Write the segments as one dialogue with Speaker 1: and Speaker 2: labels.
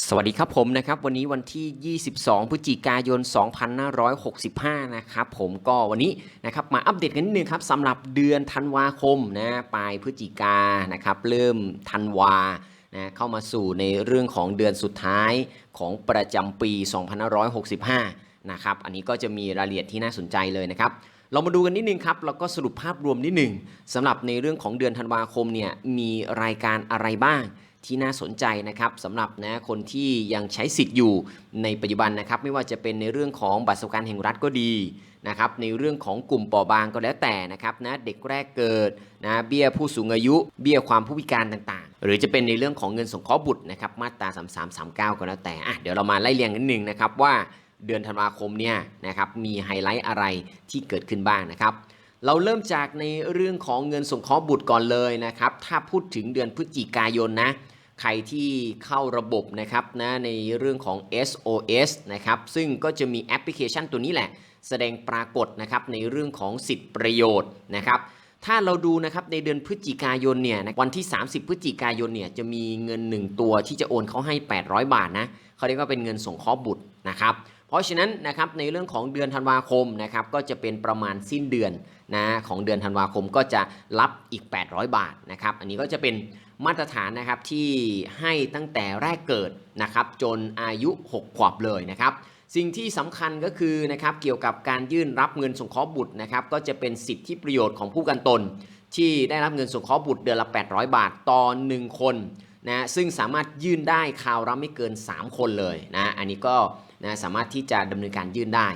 Speaker 1: สวัสดีครับผมนะครับวันนี้วันที่ 22 พฤศจิกายน 2565 นะครับผมก็วันนี้นะครับมาอัปเดตกันนิดนึงครับสำหรับเดือนธันวาคมนะปลายพฤศจิกานะครับเริ่มธันวานะเข้ามาสู่ในเรื่องของเดือนสุดท้ายของประจำปี 2565 นะครับอันนี้ก็จะมีรายละเอียดที่น่าสนใจเลยนะครับเรามาดูกันนิดนึงครับแล้วก็สรุปภาพรวมนิดนึงสำหรับในเรื่องของเดือนธันวาคมเนี่ยมีรายการอะไรบ้าง ที่น่าสนใจนะครับสำหรับนะคนที่ยังใช้สิทธิ์อยู่ในปัจจุบันนะครับ ไม่ว่าจะเป็นในเรื่องของบัตรสวัสดิการแห่งรัฐก็ดีนะครับ ในเรื่องของกลุ่มปราะบางก็แล้วแต่นะครับนะเด็กแรกเกิดนะเบี้ยผู้สูงอายุ เบี้ยความผู้พิการต่างๆ หรือจะเป็นในเรื่องของเงินสงเคราะห์บุตรนะครับมาตรา 3339 ก็แล้วแต่อะเดี๋ยวเรามาไล่เรียงกันิดนึงนะครับว่าเดือนธันวาคมเนี่ยนะครับมีไฮไลท์อะไรที่เกิดขึ้นบ้างนะครับเราเริ่มจากในเรื่องของเงินสงเคราะห์บุตรก่อนเลยนะครับ ถ้าพูดถึงเดือนพฤศจิกายนนะ ใครที่เข้าระบบนะครับนะในเรื่องของ SOS นะครับซึ่งก็จะมีแอปพลิเคชันตัวนี้แหละ แสดงปรากฏนะครับในเรื่องของสิทธิประโยชน์นะครับถ้าเราดูนะครับในเดือนพฤศจิกายนเนี่ยวันที่ 30 พฤศจิกายนเนี่ยจะมีเงิน 1 ตัวที่จะโอนเขาให้ 800 บาทนะเขาเรียกว่าเป็นเงินส่งเคอบุตรนะครับ เพราะฉะนั้นนะครับในเรื่องของเดือนธันวาคมนะครับก็จะเป็นประมาณสิ้นเดือนนะของเดือนธันวาคมก็จะรับอีก 800 บาทนะครับอันนี้ก็จะเป็นมาตรฐานนะครับที่ให้ตั้งแต่แรกเกิดนะครับจนอายุ 6 ขวบเลยนะครับสิ่งที่สำคัญก็คือนะครับเกี่ยวกับการยื่นรับเงินสงเคราะห์บุตรนะครับก็จะเป็นสิทธิประโยชน์ของผู้กันตน ที่ได้รับเงินสงเคราะห์บุตรเดือนละ 800 บาทต่อ1คนนะซึ่งสามารถยื่นได้คราวละไม่เกิน 3 คนเลยนะอันนี้ก็ นะสามารถที่จะดำเนินการยื่นได้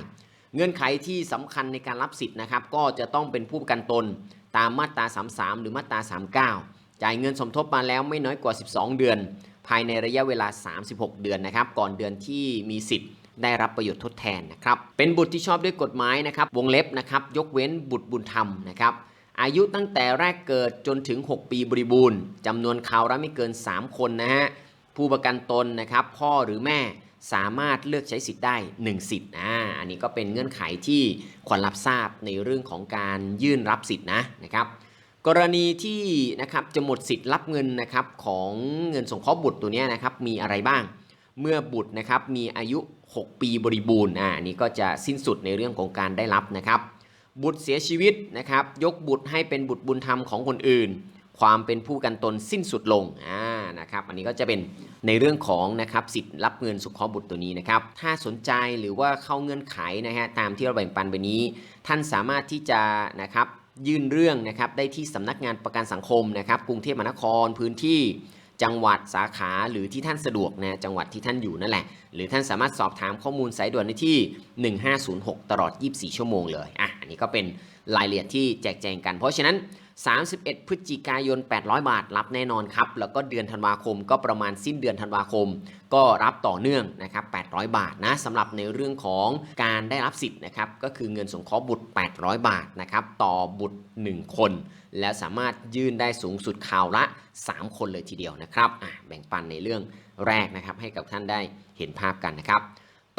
Speaker 1: เงื่อนไขที่สำคัญในการรับสิทธิ์นะครับ ก็จะต้องเป็นผู้ประกันตนตามมาตรา 33 หรือมาตรา 39 จ่ายเงินสมทบมาแล้วไม่น้อยกว่า 12 เดือน ภายในระยะเวลา 36 เดือนนะครับ ก่อนเดือนที่มีสิทธิ์ได้รับประโยชน์ทดแทนนะครับ เป็นบุตรที่ชอบด้วยกฎหมายนะครับ วงเล็บนะครับ ยกเว้นบุตรบุญธรรมนะครับ อายุตั้งแต่แรกเกิดจนถึง 6 ปีบริบูรณ์จำนวนคราวละไม่เกิน 3 คนนะฮะ ผู้ประกันตนนะครับ พ่อหรือแม่ สามารถเลือกใช้สิทธิ์ได้1สิทธิ์อ่าอันนี้ก็เป็นเงื่อนไขที่ควรรับทราบในเรื่องของการยื่นรับสิทธิ์นะนะครับกรณีที่นะครับจะหมดสิทธิ์รับเงินนะครับของเงินสงเคราะห์บุตรตัวนี้นะครับมีอะไรบ้าง เมื่อบุตรนะครับมีอายุ 6 ปีบริบูรณ์อ่าอันนี้ก็จะสิ้นสุดในเรื่องของการได้รับนะครับ บุตรเสียชีวิตนะครับยกบุตรให้เป็นบุตรบุญธรรมของคนอื่น ความเป็นผู้กันตนสิ้นสุดลงอ่านะครับอันนี้ก็จะเป็นในเรื่องของนะครับสิทธิ์รับเงินสุขคราะห์บุตรตัวนี้นะครับถ้าสนใจหรือว่าเข้าเงื่อนไขนะฮะตามที่เราแบ่งปันไปนี้ ท่านสามารถที่จะนะครับยื่นเรื่องนะครับได้ที่สำนักงานประกันสังคมนะครับกรุงเทพมหานครพื้นที่จังหวัดสาขาหรือที่ท่านสะดวกนะจังหวัดที่ท่านอยู่นั่นแหละ หรือท่านสามารถสอบถามข้อมูลสายด่วนได้ที่ 1506 ตลอด 24 ชั่วโมงเลยอะอันนี้ก็เป็นรายละเอียดที่แจกแจงกัน เพราะฉะนั้น 31 พฤศจิกายน 800 บาท รับแน่นอนครับ แล้วก็เดือนธันวาคมก็ประมาณสิ้นเดือนธันวาคม ก็รับต่อเนื่องนะครับ 800 บาทนะสำหรับในเรื่องของการได้รับสิทธิ์นะครับก็คือเงินสงเคราะห์บุตร 800 บาทนะครับต่อบุตร 1 คน แล้วสามารถยื่นได้สูงสุดข่าวละ 3 คนเลยทีเดียวนะครับแบ่งปันในเรื่องแรกนะครับให้กับท่านได้เห็นภาพกันนะครับ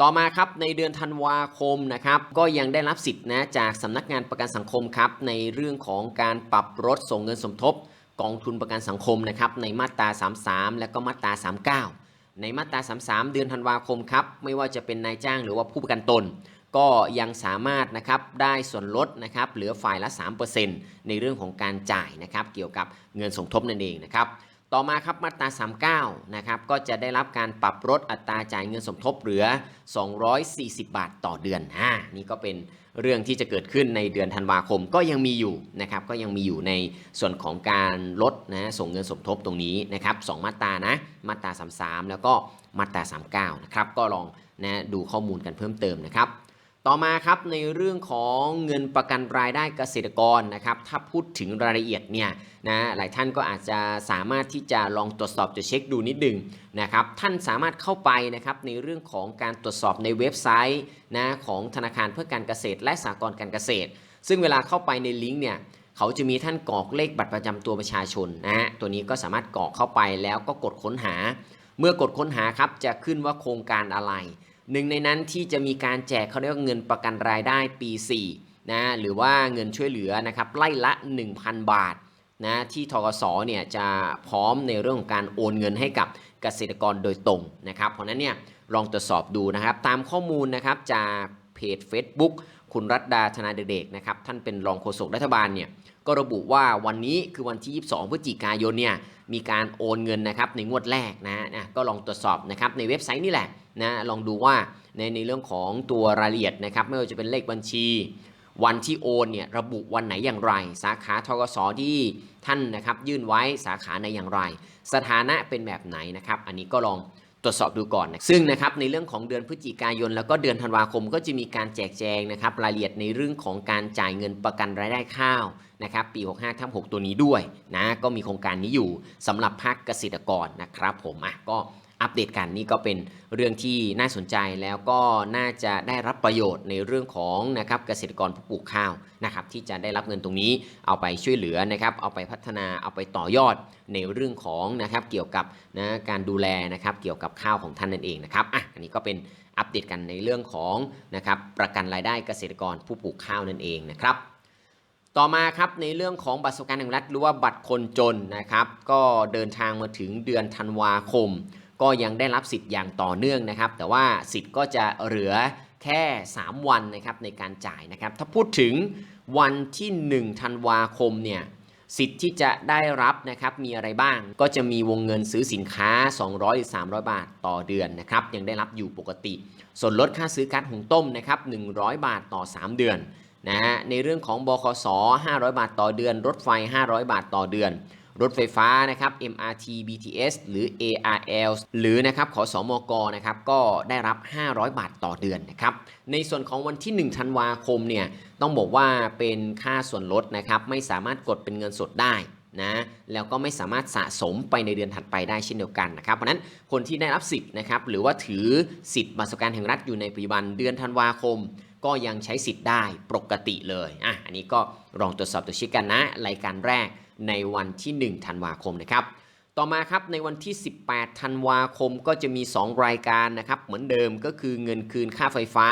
Speaker 1: ต่อมาครับในเดือนธันวาคมนะครับก็ยังได้รับสิทธิ์นะจากสำนักงานประกันสังคมครับในเรื่องของการปรับลดส่งเงินสมทบ กองทุนประกันสังคมนะครับในมาตรา 33 และก็มาตรา 39 ในมาตรา 33 เดือนธันวาคมครับไม่ว่าจะเป็นนายจ้างหรือว่าผู้ประกันตน ก็ยังสามารถนะครับได้ส่วนลดนะครับเหลือฝ่ายละ 3%ในเรื่องของการจ่ายนะครับเกี่ยวกับเงินสมทบนั่นเองนะครับ ต่อมาครับมาตรา 39 นะครับก็จะได้รับการปรับลดอัตราจ่ายเงินสมทบเหลือ 240 บาทต่อเดือนอ่านี่ก็เป็นเรื่องที่จะเกิดขึ้นในเดือนธันวาคมก็ยังมีอยู่นะครับก็ยังมีอยู่ในส่วนของการลดนะส่งเงินสมทบตรงนี้นะครับสองมาตรานะมาตรา 33 แล้วก็มาตรา 39 นะครับก็ลองนะดูข้อมูลกันเพิ่มเติมนะครับ ต่อมาครับในเรื่องของเงินประกันรายได้เกษตรกรนะครับถ้าพูดถึงรายละเอียดเนี่ยนะหลายท่านก็อาจจะสามารถที่จะลองตรวจสอบจะเช็คดูนิดหนึ่งนะครับท่านสามารถเข้าไปนะครับในเรื่องของการตรวจสอบในเว็บไซต์นะของธนาคารเพื่อการเกษตร และสหกรณ์การเกษตร ซึ่งเวลาเข้าไปในลิงก์เนี่ยเขาจะมีท่านกรอกเลขบัตรประจำตัวประชาชนนะฮะตัวนี้ก็สามารถกรอกเข้าไปแล้วก็กดค้นหา เมื่อกดค้นหาครับจะขึ้นว่าโครงการอะไร หนึ่งในนั้นที่จะมีการแจกเขาเรียกว่าเงินประกันรายได้ปี 4 นะหรือว่าเงินช่วยเหลือนะครับไล่ละ 1,000 บาทนะที่ทกสเนี่ยจะพร้อมในเรื่องของการโอนเงินให้กับเกษตรกรโดยตรงนะครับเพราะนั้นเนี่ยลองตรวจสอบดูนะครับ ตามข้อมูลนะครับจากเพจ Facebook คุณรัตดาธนาเดชนะครับท่านเป็นรองโฆษกรัฐบาลเนี่ยก็ระบุว่าวันนี้คือวันที่ 22 พฤศจิกายนเนี่ย มีการโอนเงินนะครับในงวดแรกนะนะก็ลองตรวจสอบนะครับในเว็บไซต์นี่แหละนะลองดูว่าในในเรื่องของตัวรายละเอียดนะครับไม่ว่าจะเป็นเลขบัญชี วันที่โอนเนี่ยระบุวันไหนอย่างไร สาขาทกสที่ท่านนะครับยื่นไว้สาขาในอย่างไร สถานะเป็นแบบไหนนะครับ อันนี้ก็ลอง ตรวจสอบดูก่อนนะซึ่งนะครับในเรื่องของเดือนพฤศจิกายน แล้วก็เดือนธันวาคม ก็จะมีการแจกแจงนะครับรายละเอียดในเรื่องของการจ่ายเงินประกันรายได้ข้าวนะครับปี 65ทับ6ตัวนี้ด้วยนะก็มีโครงการนี้อยู่สำหรับภาคเกษตรกรนะครับผมอะก็ อัปเดตกันนี่ก็เป็นเรื่องที่น่าสนใจแล้วก็น่าจะได้รับประโยชน์ในเรื่องของนะครับเกษตรกรผู้ปลูกข้าวนะครับที่จะได้รับเงินตรงนี้เอาไปช่วยเหลือนะครับเอาไปพัฒนาเอาไปต่อยอดในเรื่องของนะครับเกี่ยวกับนะการดูแลนะครับเกี่ยวกับข้าวของท่านนั่นเองนะครับอะอันนี้ก็เป็นอัปเดตกันในเรื่องของนะครับประกันรายได้เกษตรกรผู้ปลูกข้าวนั่นเองนะครับต่อมาครับในเรื่องของบัตรสวัสดิการแห่งรัฐหรือว่าบัตรคนจนนะครับก็เดินทางมาถึงเดือนธันวาคม ก็ยังได้รับสิทธิ์อย่างต่อเนื่องนะครับ แต่ว่าสิทธิ์ก็จะเหลือแค่ 3 วันนะครับในการจ่ายนะครับ ถ้าพูดถึงวันที่ 1 ธันวาคมเนี่ยสิทธิ์ที่จะได้รับนะครับมีอะไรบ้าง ก็จะมีวงเงินซื้อสินค้า 200หรือ300 บาทต่อเดือนนะครับยังได้รับอยู่ปกติ ส่วนลดค่าซื้อกาซหุงต้มนะครับ100 บาทต่อ 3 เดือนนะฮะในเรื่องของบคส500 บาทต่อเดือน รถไฟ 500 บาทต่อเดือน รถไฟฟ้านะครับ MRT BTS หรือ ARL หรือนะครับขอสอมกนะครับก็ได้รับ 500 บาทต่อเดือนนะครับ ในส่วนของวันที่ 1 ธันวาคมเนี่ยต้องบอกว่าเป็นค่าส่วนลดนะครับไม่สามารถกดเป็นเงินสดได้นะแล้วก็ไม่สามารถสะสมไปในเดือนถัดไปได้เช่นเดียวกันนะครับเพราะนั้นคนที่ได้รับสิทธิ์นะครับหรือว่าถือสิทธิ์บัตรสวัสดิการแห่งรัฐอยู่ในปัจจุบันเดือนธันวาคม ก็ยังใช้สิทธิ์ได้ปกติเลยอะอันนี้ก็ลองตรวจสอบตัวช็คกันนะรายการแรก ในวันที่ 1 ธันวาคมนะครับ ต่อมาครับในวันที่ 18 ธันวาคมก็จะมี 2 รายการนะครับเหมือนเดิมก็คือเงินคืนค่าไฟฟ้า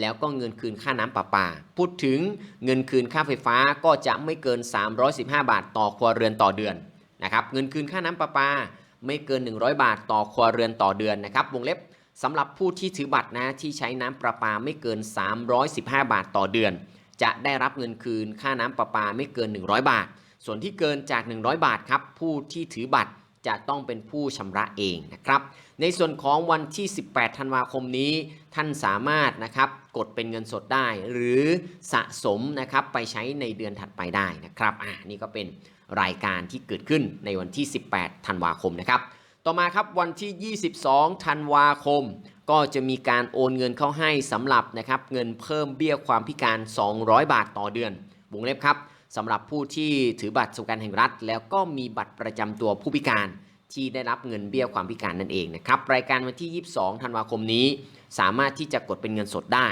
Speaker 1: แล้วก็เงินคืนค่าน้ำประปา พูดถึงเงินคืนค่าไฟฟ้าก็จะไม่เกิน 315 บาทต่อครัวเรือนต่อเดือนนะครับเงินคืนค่าน้ำประปาไม่เกิน 100 บาทต่อครัวเรือนต่อเดือนนะครับวงเล็บสำหรับผู้ที่ถือบัตรนะที่ใช้น้ำประปาไม่เกิน 315 บาทต่อเดือน จะได้รับเงินคืนค่าน้ำประปาไม่เกิน 100 บาท ส่วนที่เกินจาก 100 บาทครับผู้ที่ถือบัตรจะต้องเป็นผู้ชำระเองนะครับ ในส่วนของวันที่ 18 ธันวาคมนี้ ท่านสามารถนะครับกดเป็นเงินสดได้ หรือสะสมนะครับไปใช้ในเดือนถัดไปได้นะครับอ่านี่ก็เป็นรายการที่เกิดขึ้นในวันที่ 18 ธันวาคมนะครับ ต่อมาครับวันที่ 22 ธันวาคม ก็จะมีการโอนเงินเข้าให้สำหรับนะครับเงินเพิ่มเบี้ยความพิการ 200 บาทต่อเดือนวงเล็บครับ สำหรับผู้ที่ถือบัตรสวัสดิการแห่งรัฐ แล้วก็มีบัตรประจำตัวผู้พิการที่ได้รับเงินเบี้ยความพิการนั่นเองนะครับรายการวันที่ 22 ธันวาคมนี้ สามารถที่จะกดเป็นเงินสดได้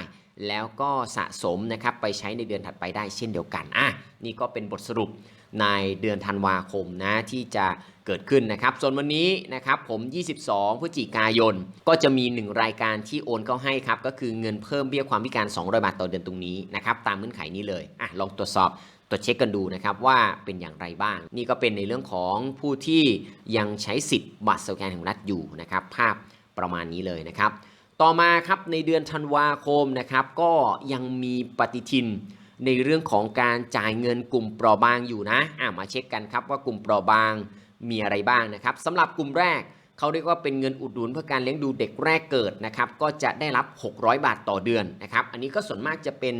Speaker 1: แล้วก็สะสมนะครับไปใช้ในเดือนถัดไปได้เช่นเดียวกันอะนี่ก็เป็นบทสรุปในเดือนธันวาคมนะที่จะเกิดขึ้นนะครับ ส่วนวันนี้นะครับผม 22 พฤศจิกายน ก็จะมี 1 รายการที่โอนเข้าให้ครับ ก็คือเงินเพิ่มเบี้ยความพิการ 200 บาทต่อเดือนตรงนี้นะครับ ตามเงื่อนไขนี้เลยอะลองตรวจสอบ ตรวจเช็คกันดูนะครับว่าเป็นอย่างไรบ้าง นี่ก็เป็นในเรื่องของผู้ที่ยังใช้สิทธิ์บัตรสวัสดิการแห่งรัฐอยู่นะครับ ภาพประมาณนี้เลยนะครับ ต่อมาครับในเดือนธันวาคมนะครับ ก็ยังมีปฏิทินในเรื่องของการจ่ายเงินกลุ่มเปราะบางอยู่นะอะมาเช็คกันครับว่ากลุ่มเปราะบางมีอะไรบ้างนะครับสำหรับกลุ่มแรก เขาเรียกว่าเป็นเงินอุดหนุนเพื่อการเลี้ยงดูเด็กแรกเกิดนะครับ ก็จะได้รับ 600 บาทต่อเดือนนะครับ อันนี้ก็ส่วนมากจะเป็น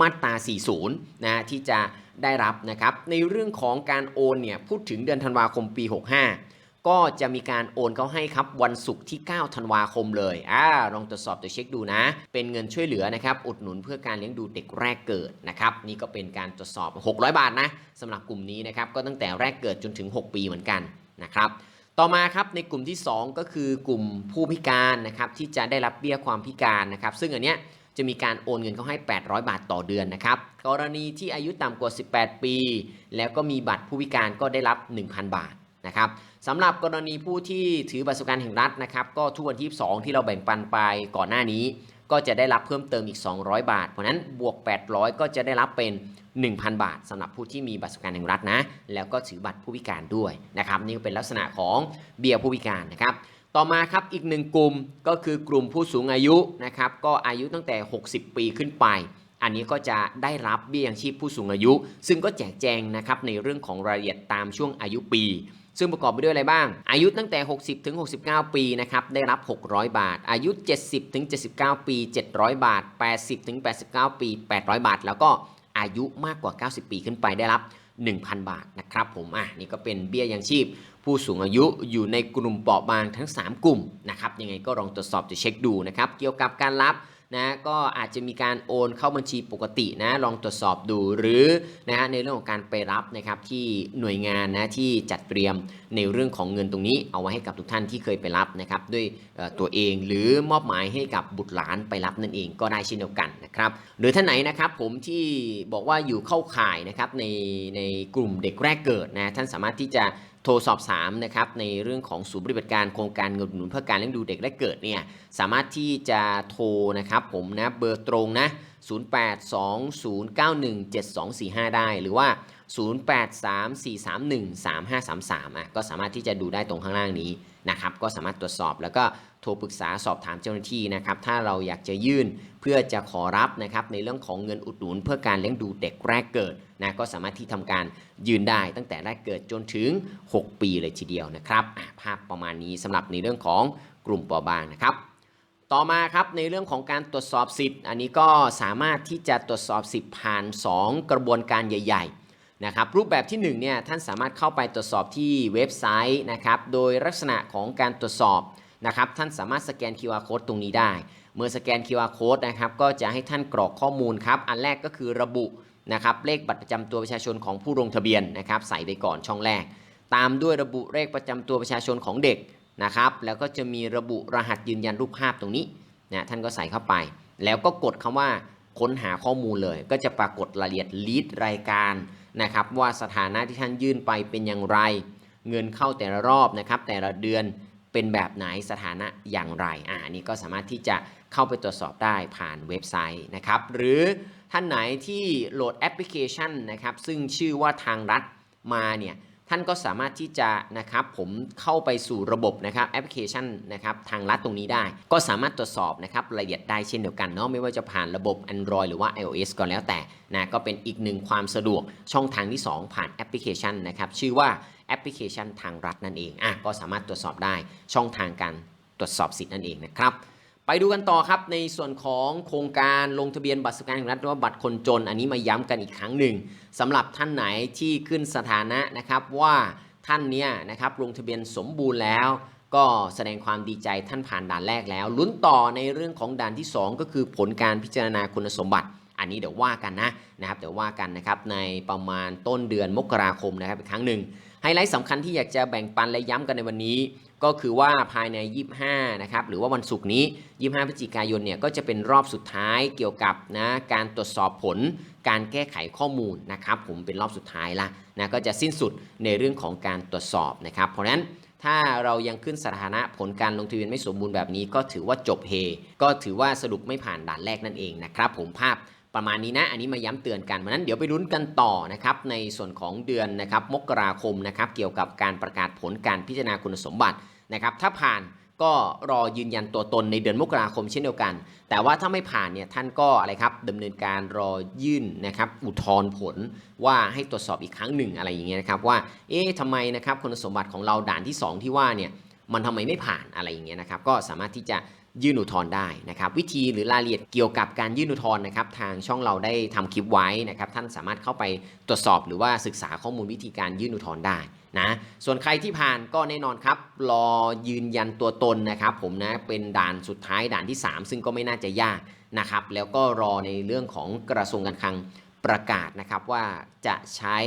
Speaker 1: มาตรา 40 นะที่จะได้รับนะครับ ในเรื่องของการโอนเนี่ยพูดถึงเดือนธันวาคมปี 65 ก็จะมีการโอนเขาให้ครับวันศุกร์ที่ 9 ธันวาคมเลยอ่าลองตรวจสอบตัวเช็คดูนะ เป็นเงินช่วยเหลือนะครับ อุดหนุนเพื่อการเลี้ยงดูเด็กแรกเกิดนะครับ นี่ก็เป็นการตรวจสอบ 600 บาทนะสำหรับกลุ่มนี้นะครับ ก็ตั้งแต่แรกเกิดจนถึง 6 ปีเหมือนกันนะครับ ต่อมาครับในกลุ่มที่ 2 ก็คือกลุ่มผู้พิการนะครับที่จะได้รับเบี้ยความพิการนะครับ ซึ่งอันเนี้ยจะมีการโอนเงินเขาให้ 800 บาทต่อเดือนนะครับ กรณีที่อายุต่ำกว่า 18 ปี แล้วก็มีบัตรผู้พิการก็ได้รับ 1,000 บาทนะครับสำหรับกรณีผู้ที่ถือบัตรสวัสดิการแห่งรัฐนะครับ ก็ทุกวันที่ 2 ที่เราแบ่งปันไปก่อนหน้านี้ ก็จะได้รับเพิ่มเติมอีก 200 บาท เพราะฉะนั้นบวก 800 ก็จะได้รับเป็น 1,000 บาทสำหรับผู้ที่มีบัตรสวัสดิการแห่งรัฐนะ แล้วก็ถือบัตรผู้พิการด้วยนะครับ นี่ก็เป็นลักษณะของเบี้ยผู้พิการนะครับ ต่อมาครับอีกหนึ่งกลุ่มก็คือกลุ่มผู้สูงอายุนะครับ ก็อายุตั้งแต่ 60 ปีขึ้นไป อันนี้ก็จะได้รับเบี้ยยังชีพผู้สูงอายุ ซึ่งก็แจกแจงนะครับในเรื่องของรายละเอียดตามช่วงอายุปี ซึ่งประกอบไปด้วยอะไรบ้าง อายุตั้งแต่ 60ถึง69 ปีนะครับได้รับ 600 บาท อายุ 70ถึง79 ปี 700 บาท 80ถึง89 ปี 800 บาท แล้วก็ อายุมากกว่า 90 ปีขึ้นไปได้รับ 1,000 บาทนะครับผมอะนี่ก็เป็นเบี้ยยังชีพ ผู้สูงอายุอยู่ในกลุ่มเปราะบางทั้ง 3 กลุ่มนะครับยังไงก็ลองตรวจสอบจะเช็คดูนะครับเกี่ยวกับการรับ นะก็อาจจะมีการโอนเข้าบัญชีปกตินะลองตรวจสอบดูหรือนะฮะในเรื่องของการไปรับนะครับที่หน่วยงานนะที่จัดเตรียมในเรื่องของเงินตรงนี้ เอาไว้ให้กับทุกท่านที่เคยไปรับนะครับด้วยตัวเองหรือมอบหมายให้กับบุตรหลานไปรับนั่นเองก็ได้เช่นเดียวกันนะครับหรือท่านไหนนะครับผมที่บอกว่าอยู่เข้าข่ายนะครับในในกลุ่มเด็กแรกเกิดนะท่านสามารถที่จะ โทรสอบถามนะครับในเรื่องของศูนย์ปฏิบัติการโครงการเงินหนุนเพื่อการเลี้ยงดูเด็กและเกิดเนี่ยสามารถที่จะโทรนะครับผมนะเบอร์ตรงนะ 0820917245 ได้ หรือว่า 0834313533อะก็สามารถที่จะดูได้ตรงข้างล่างนี้นะครับก็สามารถตรวจสอบแล้วก็ โทรปรึกษาสอบถามเจ้าหน้าที่นะครับ ถ้าเราอยากจะยื่นเพื่อจะขอรับนะครับในเรื่องของเงินอุดหนุน เพื่อการเลี้ยงดูเด็กแรกเกิดนะก็สามารถที่ทำการยืนได้ตั้งแต่แรกเกิดจนถึง 6 ปีเลยทีเดียวนะครับ ภาพประมาณนี้สำหรับในเรื่องของกลุ่มเปราะบางนะครับ ต่อมาครับในเรื่องของการตรวจสอบสิทธิ์ อันนี้ก็สามารถที่จะตรวจสอบสิทธิ์ผ่าน 2 กระบวนการใหญ่ๆนะครับรูปแบบที่1เนี่ยท่านสามารถเข้าไปตรวจสอบที่เว็บไซต์นะครับโดยลักษณะของการตรวจสอบ นะครับท่านสามารถสแกน QR code ตรงนี้ได้ เมื่อสแกน QR code นะครับก็จะให้ท่านกรอกข้อมูลครับ อันแรกก็คือระบุนะครับเลขบัตรประจำตัวประชาชนของผู้ลงทะเบียนนะครับใส่ไปก่อนช่องแรก ตามด้วยระบุเลขประจำตัวประชาชนของเด็กนะครับแล้วก็จะมีระบุรหัสยืนยันรูปภาพตรงนี้นะท่านก็ใส่เข้าไป แล้วก็กดคำว่าค้นหาข้อมูลเลย ก็จะปรากฏรายละเอียดลีดรายการนะครับว่าสถานะที่ท่านยื่นไปเป็นอย่างไร เงินเข้าแต่ละรอบนะครับแต่ละเดือน เป็นแบบไหนสถานะอย่างไรอ่านี่ก็สามารถที่จะเข้าไปตรวจสอบได้ผ่านเว็บไซต์นะครับหรือท่านไหนที่โหลดแอปพลิเคชันนะครับซึ่งชื่อว่าทางรัฐมาเนี่ย ท่านก็สามารถที่จะนะครับผมเข้าไปสู่ระบบนะครับแอปพลิเคชันนะครับทางลัดตรงนี้ได้ ก็สามารถตรวจสอบนะครับรายละเอียดได้เช่นเดียวกันเนาะไม่ว่าจะผ่านระบบ Android หรือว่า iOS ก็แล้วแต่นะก็เป็นอีกหนึ่งความสะดวกช่องทางที่ 2 ผ่านแอปพลิเคชันนะครับชื่อว่าแอปพลิเคชันทางรัฐนั่นเองอะก็สามารถตรวจสอบได้ช่องทางการตรวจสอบสิทธิ์นั่นเองนะครับ ไปดูกันต่อครับในส่วนของโครงการลงทะเบียนบัตรสวัสดิการแห่งรัฐหรือว่าบัตรคนจน อันนี้มาย้ำกันอีกครั้งหนึ่งสำหรับท่านไหนที่ขึ้นสถานะนะครับว่าท่านเนี่ยนะครับลงทะเบียนสมบูรณ์แล้ว ก็แสดงความดีใจท่านผ่านด่านแรกแล้ว ลุ้นต่อในเรื่องของด่านที่ 2 ก็คือผลการพิจารณาคุณสมบัติ อันนี้เดี๋ยวว่ากันนะนะครับเดี๋ยวว่ากันนะครับในประมาณต้นเดือนมกราคมนะครับอีกครั้งหนึ่งไฮไลท์สำคัญที่อยากจะแบ่งปันและย้ำกันในวันนี้ ก็คือว่าภายใน 25 นะครับ หรือว่าวันศุกร์นี้ 25 พฤศจิกายนเนี่ยก็จะเป็นรอบสุดท้ายเกี่ยวกับนะการตรวจสอบผลการแก้ไขข้อมูลนะครับ ผมเป็นรอบสุดท้ายละนะก็จะสิ้นสุดในเรื่องของการตรวจสอบนะครับ เพราะฉะนั้นถ้าเรายังขึ้นสถานะผลการลงทะเบียนไม่สมบูรณ์แบบนี้ ก็ถือว่าจบเฮก็ถือว่าสรุปไม่ผ่านด่านแรกนั่นเองนะครับ ผมภาพ ประมาณนี้นะ อันนี้มาย้ำเตือนกันเพราะฉะนั้นเดี๋ยวไปลุ้นกันต่อนะครับในส่วนของเดือนนะครับมกราคมนะครับเกี่ยวกับการประกาศผลการพิจารณาคุณสมบัตินะครับถ้าผ่านก็รอยืนยันตัวตนในเดือนมกราคมเช่นเดียวกัน แต่ว่าถ้าไม่ผ่านเนี่ยท่านก็อะไรครับดำเนินการรอยื่นนะครับอุทธรณ์ผลว่าให้ตรวจสอบอีกครั้งหนึ่งอะไรอย่างเงี้ยนะครับว่าเอ๊ะทำไมนะครับคุณสมบัติของเราด่านที่สองที่ว่าเนี่ยมันทำไมไม่ผ่านอะไรอย่างเงี้ยนะครับก็สามารถที่จะ ยื่นอุทธรณ์ได้นะครับวิธีหรือรายละเอียดเกี่ยวกับการยื่นอุทธรณ์นะครับทางช่องเราได้ทำคลิปไว้นะครับท่านสามารถเข้าไปตรวจสอบหรือว่าศึกษาข้อมูลวิธีการยื่นอุทธรณ์ได้นะส่วนใครที่ผ่านก็แน่นอนครับ รอยืนยันตัวตนนะครับผมนะเป็นด่านสุดท้ายด่านที่ 3 ซึ่งก็ไม่น่าจะยากนะครับแล้วก็รอในเรื่องของกระทรวงการคลังประกาศนะครับว่าจะใช้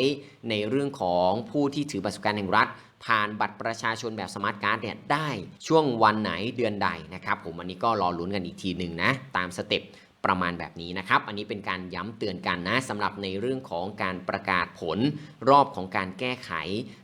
Speaker 1: ในเรื่องของผู้ที่ถือบัตรสวัสดิการแห่งรัฐ ผ่านบัตรประชาชนแบบสมาร์ทการ์ดเนี่ยได้ช่วงวันไหนเดือนใดนะครับผมอันนี้ก็รอลุ้นกันอีกทีหนึ่งนะตามสเต็ปประมาณแบบนี้นะครับ อันนี้เป็นการย้ำเตือนกันนะสำหรับในเรื่องของการประกาศผลรอบของการแก้ไข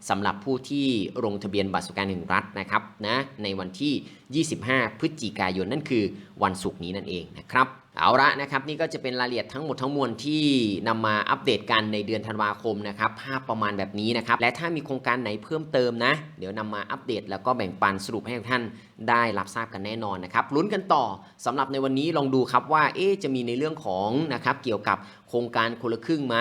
Speaker 1: สำหรับผู้ที่ลงทะเบียนบัตรสวัสดิการแห่งรัฐนะครับนะในวันที่ 25 พฤศจิกายนนั่นคือวันศุกร์นี้นั่นเองนะครับเอาละนะครับนี่ก็จะเป็นรายละเอียดทั้งหมดทั้งมวลที่นำมาอัปเดตกันในเดือนธันวาคมนะครับภาพประมาณแบบนี้นะครับและถ้ามีโครงการไหนเพิ่มเติมนะ เดี๋ยวนำมาอัปเดตแล้วก็แบ่งปันสรุปให้ท่านได้รับทราบกันแน่นอนนะครับลุ้นกันต่อสำหรับในวันนี้ลองดูครับว่าเอ๊จะมีในเรื่องของนะครับเกี่ยวกับโครงการคนละครึ่งไหม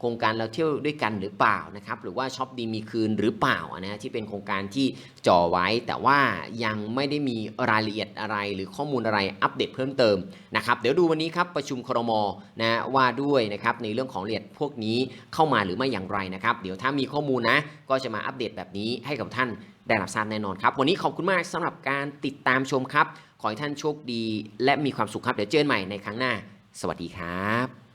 Speaker 1: โครงการเราเที่ยวด้วยกันหรือเปล่านะครับหรือว่าช็อปดีมีคืนหรือเปล่านะที่เป็นโครงการที่ จ่อไว้ แต่ว่ายังไม่ได้มีรายละเอียดอะไรหรือข้อมูลอะไรอัปเดตเพิ่มเติมนะครับเดี๋ยวดูวันนี้ครับประชุมครมนะว่าด้วยนะครับในเรื่องของรายละเอียดพวกนี้เข้ามาหรือไม่อย่างไรนะครับ เดี๋ยวถ้ามีข้อมูลนะก็จะมาอัปเดตแบบนี้ให้กับท่านได้รับทราบแน่นอนครับ วันนี้ขอบคุณมากสำหรับการติดตามชมครับ ขอให้ท่านโชคดี และมีความสุขครับ เดี๋ยวเจอกันใหม่ในครั้งหน้า สวัสดีครับ